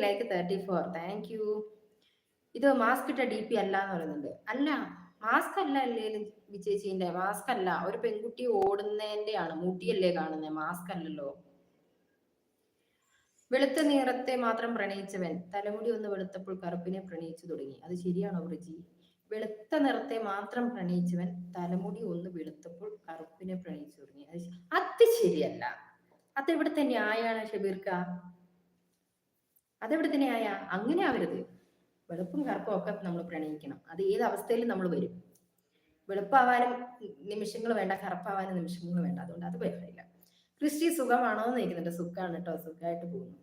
Like thirty four thank you ഇത് mask ഇട്ട D P അല്ല എന്ന് പറയുന്നുണ്ട്. അല്ല മാസ്ക് അല്ല അല്ലേലും വിജയിച്ചിന്റെ മാസ്ക് അല്ല. ഒരു പെൺകുട്ടി ഓടുന്നതിന്റെ ആണ് മുട്ടിയല്ലേ കാണുന്നത് മാസ്ക് അല്ലല്ലോ. വെളുത്ത നിറത്തെ മാത്രം പ്രണയിച്ചവൻ. തലമുടി ഒന്ന് വെളുത്തപ്പോൾ കറുപ്പിനെ പ്രണയിച്ചു തുടങ്ങി. അത് ശരിയാണോ വൃജി വെളുത്ത നിറത്തെ മാത്രം പ്രണയിച്ചവൻ തലമുടി ഒന്ന് വെളുത്തപ്പോൾ കറുപ്പിനെ പ്രണയിച്ചു തുടങ്ങി. അത് അത് ശരിയല്ല. അത് ഇവിടുത്തെ ന്യായാണ് ഷബീർക്ക? അതെവിടുത്തെ ന്യായ അങ്ങനെ ആവരുത്. വെളുപ്പും കറുപ്പും ഒക്കെ നമ്മൾ പ്രണയിക്കണം. അത് ഏത് അവസ്ഥയിലും നമ്മൾ വരും. വെളുപ്പാവാനും നിമിഷങ്ങൾ വേണ്ട കറുപ്പാവാനും നിമിഷങ്ങൾ വേണ്ട. അതുകൊണ്ട് അത് കുഴപ്പമില്ല ക്രിസ്റ്റി സുഖമാണോ എന്ന് ചോദിക്കുന്നുണ്ട്. സുഖമാണ് കേട്ടോ. സുഖമായിട്ട് പോകുന്നു.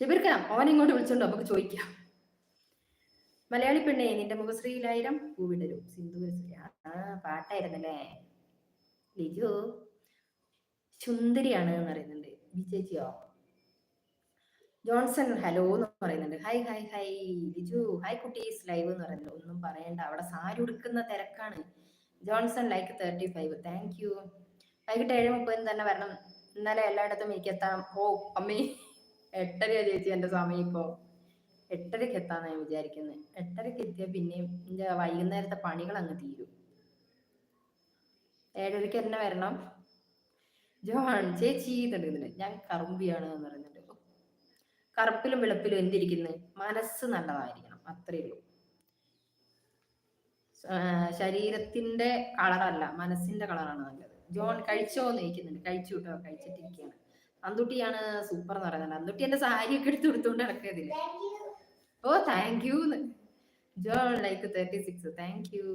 ഷിബിർക്കാം ഓൻ ഇങ്ങോട്ട് വിളിച്ചോണ്ട് നമുക്ക് ചോദിക്കാം. മലയാളി പെണ്ണേ നിന്റെ മുഖശ്രീയിലായിരം പൂവിടരും. സിന്ധു പാട്ടായിരുന്നല്ലേ? ലിജു സുന്ദരിയാണ് എന്ന് പറയുന്നുണ്ട്. വിജയിച്ചോ ജോൺസൺ ഹലോ എന്ന് പറയുന്നുണ്ട്. Hi hi hi Liju. Hi കുട്ടീസ് live എന്ന് പറയുന്നത് ഒന്നും പറയണ്ട. അവിടെ സാരി ഉടുക്കുന്ന തിരക്കാണ്. Johnson like thirty five thank you. വൈകിട്ട് ഏഴ് മുപ്പതിന് തന്നെ വരണം. ഇന്നലെ എല്ലായിടത്തും എനിക്ക് എത്താം. ഓ അമ്മേ. എട്ടരയാ ചേച്ചി എന്റെ സമയം ഇപ്പോ. എട്ടരയ്ക്ക് എത്താന്ന് ഞാൻ വിചാരിക്കുന്നത് എട്ടരയ്ക്ക് എത്തിയാൽ പിന്നെയും എന്റെ വൈകുന്നേരത്തെ പണികൾ അങ്ങ് തീരും. ഏഴരയ്ക്ക് തന്നെ വരണം. ജോൺ ചേച്ചി എന്നുണ്ട് ഞാൻ കറുമ്പിയാണ് എന്ന് പറയുന്നുണ്ട്. കറുപ്പിലും വെളുപ്പിലും എന്തിരിക്കുന്നു? മനസ്സ് നല്ലതായിരിക്കണം. അത്രയേ ഉള്ളൂ. ശരീരത്തിന്റെ കളറല്ല മനസ്സിന്റെ കളറാണ് നല്ലത്. ജോൺ കഴിച്ചോ എന്ന് ചോദിക്കുന്നുണ്ട്. കഴിച്ചു കേട്ടോ കഴിച്ചിട്ടിരിക്കുകയാണ്. അന്തുട്ടിയാണ് സൂപ്പർ എന്ന് പറയുന്നത്. അന്തുട്ടി എന്റെ സാരി ഒക്കെ എടുത്ത് കൊടുത്തുകൊണ്ട് നടക്കിയതില്ല ഓ thank you John like thirty six thank you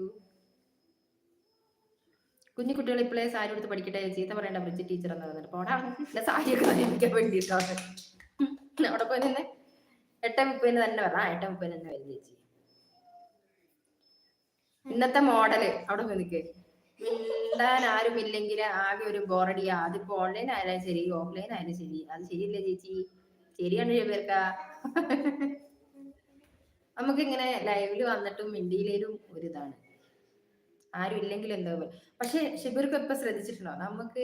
കുഞ്ഞു കുട്ടികൾ ഇപ്പോഴേ സാരി എടുത്ത് പഠിക്കട്ടെ? ചീത്ത പറയേണ്ട ബ്രിഡ്ജ് ടീച്ചർ എന്ന് പറഞ്ഞിട്ട് പോടാ. സാരിയൊക്കെ വേണ്ടിട്ടാണ് വേണ്ടിയിട്ടാണ്. അവിടെ പോയി നിന്ന് എട്ട് മുപ്പതിന് തന്നെ വരാം എട്ട് മുപ്പതിന് തന്നെ വരും ചേച്ചി. ഇന്നത്തെ മോഡൽ അവിടെ പോയി നിൽക്കേ മിണ്ടാൻ ആരും ഇല്ലെങ്കിൽ ആകെ ഒരു ബോറടി അതിപ്പോ ഓൺലൈൻ ആയാലും ശരി ഓഫ്ലൈൻ ആയാലും ശരി. അത് ശരിയല്ലേ ചേച്ചി? ശരിയാണ് പേർക്ക നമുക്കിങ്ങനെ ലൈവിൽ വന്നിട്ടും മിണ്ടിയിലും ഒരു ഇതാണ് ആരും ഇല്ലെങ്കിലും എന്താ പക്ഷെ ഷിബിർക്ക് ഇപ്പൊ ശ്രദ്ധിച്ചിട്ടുണ്ടോ? നമുക്ക്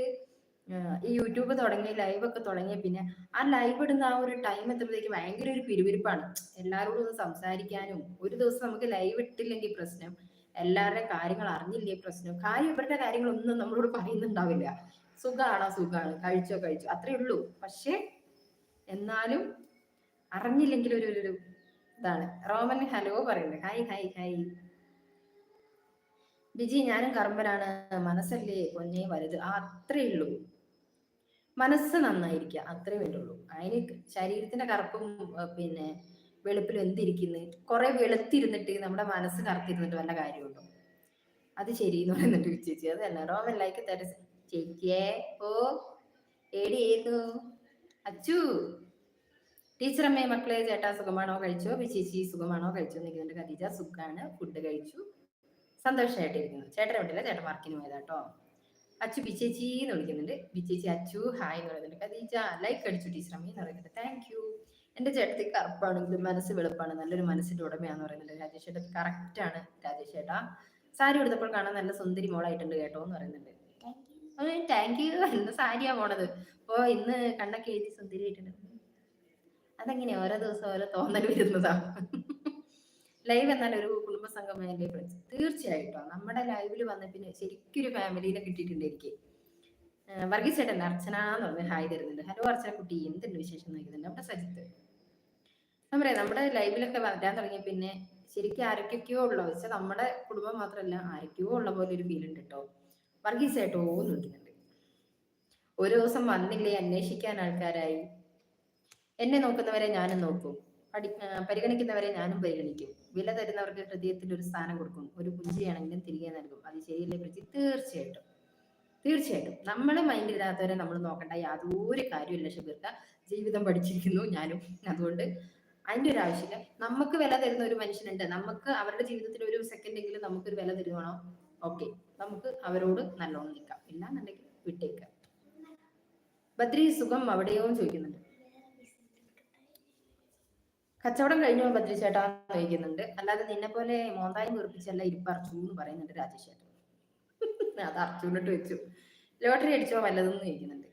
ഈ യൂട്യൂബ് തുടങ്ങി ലൈവ് ഒക്കെ തുടങ്ങിയ പിന്നെ ആ ലൈവ് ഇടുന്ന ആ ഒരു ടൈം എത്തുമ്പോഴത്തേക്ക് ഭയങ്കര ഒരു പിരിവിരിപ്പാണ്. എല്ലാവരോടും ഒന്ന് സംസാരിക്കാനും ഒരു ദിവസം നമുക്ക് ലൈവ് ഇട്ടില്ലെങ്കിൽ പ്രശ്നം എല്ലാവരുടെ കാര്യങ്ങൾ അറിഞ്ഞില്ലേ പ്രശ്നം കാര്യം ഇവരുടെ കാര്യങ്ങളൊന്നും നമ്മളോട് പറയുന്നുണ്ടാവില്ല. സുഖാണോ? സുഖാണ്. കഴിച്ചോ? കഴിച്ചോ? അത്രേ ഉള്ളൂ. പക്ഷേ എന്നാലും അറിഞ്ഞില്ലെങ്കിൽ ഒരു ഒരു ഇതാണ്. റോമൻ ഹലോ പറയുന്നത്. Hi hi hi. ബിജി ഞാനും കറമ്പനാണ് മനസ്സല്ലേ പൊന്നേ വലുത്? ആ അത്രേ ഉള്ളൂ. മനസ്സ് നന്നായിരിക്കുക. അത്രേ വേണ്ടുള്ളൂ. അതിന് ശരീരത്തിന്റെ കറുപ്പും പിന്നെ വെളുപ്പിലും എന്തിരിക്കുന്നു? കുറെ വെളുത്തിരുന്നിട്ട് നമ്മുടെ മനസ്സ് കറുത്തിരുന്നിട്ട് വല്ല കാര്യമുണ്ടോ? അത് ശരി എന്ന് പറയുന്നുണ്ട് ചേച്ചി. അത് തന്നെ റോമൻ ലൈക്ക് തര ചേച്ചിയെ. ഓ ഏടി ഏതു അച്ചു ടീച്ചറമ്മേ മക്കളെ ചേട്ടാ സുഖമാണോ? കഴിച്ചോ? ചേച്ചി സുഖമാണോ? കഴിച്ചോ? നിൽക്കുന്നുണ്ട് ഖദീജ സുഖാണ്. ഫുഡ് കഴിച്ചു. സന്തോഷമായിട്ടിരിക്കുന്നു ചേട്ടൻ വിട്ടില്ല ചേട്ടൻ വർക്കിന് പോയതാട്ടോ അച്ചു ബിച്ചേച്ചി എന്ന് വിളിക്കുന്നുണ്ട്. ബിച്ചേച്ചി അച്ചു ഹായ് എന്ന് പറയുന്നുണ്ട്. കദീജ ലൈക്ക് അടിച്ചു ടീച്ചറമ്മേ എന്ന് പറയുന്നുണ്ട്. താങ്ക് യു എന്റെ ചേട്ടത്തി കറുപ്പാണെങ്കിലും മനസ്സ് വെളുപ്പാണ് നല്ലൊരു മനസ്സിന്റെ ഉടമയാന്ന് പറയുന്നുണ്ട്. രാജേഷ് ചേട്ടൻ കറക്റ്റ് ആണ് രാജേഷ് ചേട്ടാ. സാരി എടുത്തപ്പോൾ കാണാൻ നല്ല സുന്ദരി മോളായിട്ടുണ്ട് കേട്ടോ എന്ന് പറയുന്നുണ്ട്. താങ്ക് യു ഇന്ന് സാരിയാ പോണത്. അപ്പോ ഇന്ന് കണ്ണൊക്കെ എഴുതി സുന്ദരി ആയിട്ടുണ്ട് അതെങ്ങനെയാ? ഓരോ ദിവസം ഓരോ തോന്നൽ വരുന്നതാ. ലൈവ് എന്നാൽ ഒരു കുടുംബ സംഗമല്ലേ ഫ്രണ്ട്സ് തീർച്ചയായിട്ടും. നമ്മുടെ ലൈവിൽ വന്ന പിന്നെ ശരിക്കും ഒരു ഫാമിലിനെ കിട്ടിയിട്ടുണ്ട് എനിക്ക്. വർഗീസ് ചേട്ടൻ അർച്ചന എന്ന് പറഞ്ഞ് ഹായ് തരുന്നുണ്ട്. ഹലോ അർച്ചന കുട്ടി. എന്തുണ്ട് വിശേഷം നോക്കുന്നുണ്ട് നമ്മുടെ സജിത്ത്. നമ്മുടെ നമ്മുടെ ലൈവിലൊക്കെ വരാൻ തുടങ്ങിയ പിന്നെ ശരിക്കും ആരൊക്കെയോ ഉള്ള വെച്ചാൽ നമ്മുടെ കുടുംബം മാത്രമല്ല ആരൊക്കെയോ ഉള്ള പോലെ ഒരു ഫീൽ ഉണ്ട് കേട്ടോ വർഗീസ് ചേട്ടോ എന്ന് വിളിക്കുന്നുണ്ട് ഒരു ദിവസം വന്നില്ലേ അന്വേഷിക്കാൻ ആൾക്കാരായി? എന്നെ നോക്കുന്നവരെ ഞാനും നോക്കും. പഠി പരിഗണിക്കുന്നവരെ ഞാനും പരിഗണിക്കും. വില തരുന്നവർക്ക് ഹൃദയത്തിൽ ഒരു സ്ഥാനം കൊടുക്കും. ഒരു പുഞ്ചിരിയാണെങ്കിലും തിരികെ നൽകും. അത് ശരിയല്ലേ പ്രതി തീർച്ചയായിട്ടും. തീർച്ചയായിട്ടും. നമ്മളെ ഇല്ലാത്തവരെ നമ്മൾ നോക്കണ്ട. യാതൊരു കാര്യമില്ല ഷബീർക്ക. ജീവിതം പഠിച്ചിരിക്കുന്നു ഞാനും. അതുകൊണ്ട് അതിന്റെ ഒരു ആവശ്യമില്ല. നമുക്ക് വില തരുന്ന ഒരു മനുഷ്യനുണ്ട്. നമുക്ക് അവരുടെ ജീവിതത്തിൽ ഒരു സെക്കൻഡ് എങ്കിലും നമുക്കൊരു വില തരുവാണോ? ഓക്കെ. നമുക്ക് അവരോട് നല്ലോണം നിൽക്കാം. ഇല്ലാന്നുണ്ടെങ്കിൽ വിട്ടേക്കാം. ബദ്രി സുഖം അവിടെയോ ചോദിക്കുന്നുണ്ട്. കച്ചവടം കഴിഞ്ഞോ ഭദ്രചേട്ടാ കഴിക്കുന്നുണ്ട് അല്ലാതെ നിന്നെ പോലെ മോന്തായം കുറിപ്പിച്ചല്ല ഇരിപ്പ് അർജുൻ എന്ന് പറയുന്നുണ്ട് രാജേഷേട്ടൻ. അത് അർജുനിട്ട് വെച്ചു. ലോട്ടറി അടിച്ചോ വല്ലതെന്ന് ചോദിക്കുന്നുണ്ട്.